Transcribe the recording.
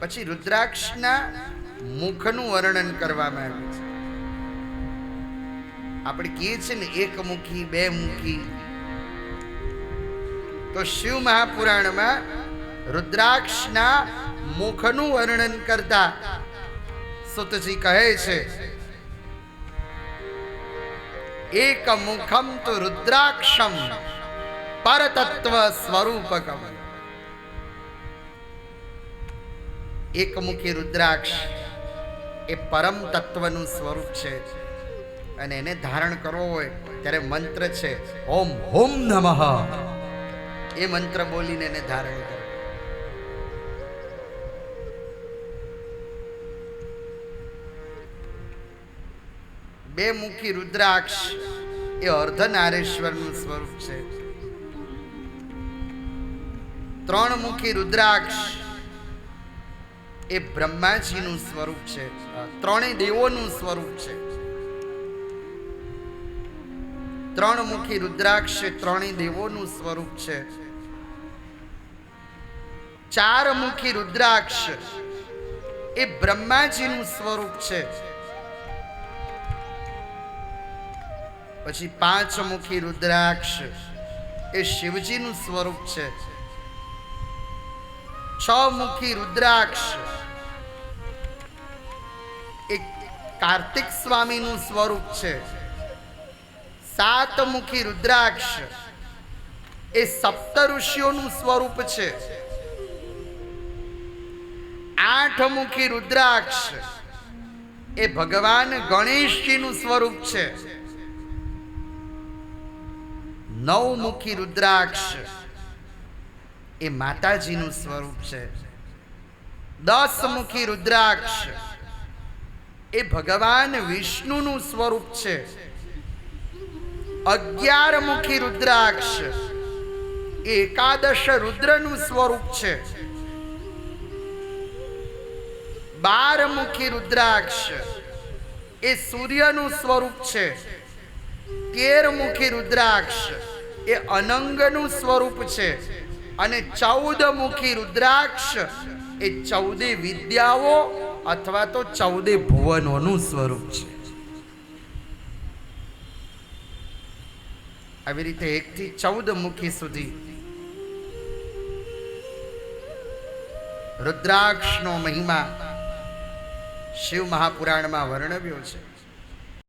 પછી રુદ્રાક્ષના મુખનું વર્ણન કરવામાં આવ્યું છે. આપણે કહીએ છીએ ને, એક મુખી, બે મુખી. તો શિવ મહાપુરાણમાં રુદ્રાક્ષના મુખનું વર્ણન કરતા સુતજી કહે છે એક મુખમ તો રુદ્રાક્ષમ પરતત્વ સ્વરૂપકમ એકમુખી રુદ્રાક્ષ એ પરમ તત્વનું સ્વરૂપ છે અને એને ધારણ કરવો હોય ત્યારે મંત્ર છે, ઓમ હોમ નમઃ. એ મંત્ર બોલીને એને ધારણ કરો. બે મુખી રુદ્રાક્ષ એ અર્ધનારેશ્વરનું સ્વરૂપ છે. ત્રણ મુખી રુદ્રાક્ષ એ બ્રહ્માજીનું સ્વરૂપ છે. ત્રણેય દેવોનું સ્વરૂપ છે. ત્રણ મુખી રુદ્રાક્ષ એ ત્રણેય દેવોનું સ્વરૂપ છે. ચાર મુખી રુદ્રાક્ષ એ બ્રહ્માજીનું સ્વરૂપ છે. પછી પાંચ મુખી રુદ્રાક્ષ. એ શિવજીનું સ્વરૂપ છે. છ મુખી રુદ્રાક્ષ. એ કાર્તિક સ્વામીનું સ્વરૂપ છે. સાત મુખી રુદ્રાક્ષ. એ સપ્ત ઋષિઓનું સ્વરૂપ છે. આઠ મુખી રુદ્રાક્ષ. એ ભગવાન ગણેશજીનું સ્વરૂપ છે. નવ મુખી રુદ્રાક્ષ. એ માતાજીનું સ્વરૂપ છે. દસમુખી રુદ્રાક્ષ. એ ભગવાન વિષ્ણુનું સ્વરૂપ છે. અગિયાર મુખી રુદ્રાક્ષ. એ એકાદશ રુદ્રનું સ્વરૂપ છે. બાર મુખી રુદ્રાક્ષ. એ સૂર્યનું સ્વરૂપ છે. તેર મુખી રુદ્રાક્ષ. એ અનંગનું સ્વરૂપ છે. અને ચૌદ મુખી રુદ્રાક્ષ એ ચૌદે વિદ્યાઓ અથવા તો ચૌદે ભુવનોનું સ્વરૂપ છે. આવી રીતે એકથી ચૌદ મુખી સુધી રુદ્રાક્ષનો મહિમા શિવ મહાપુરાણમાં વર્ણવ્યો છે.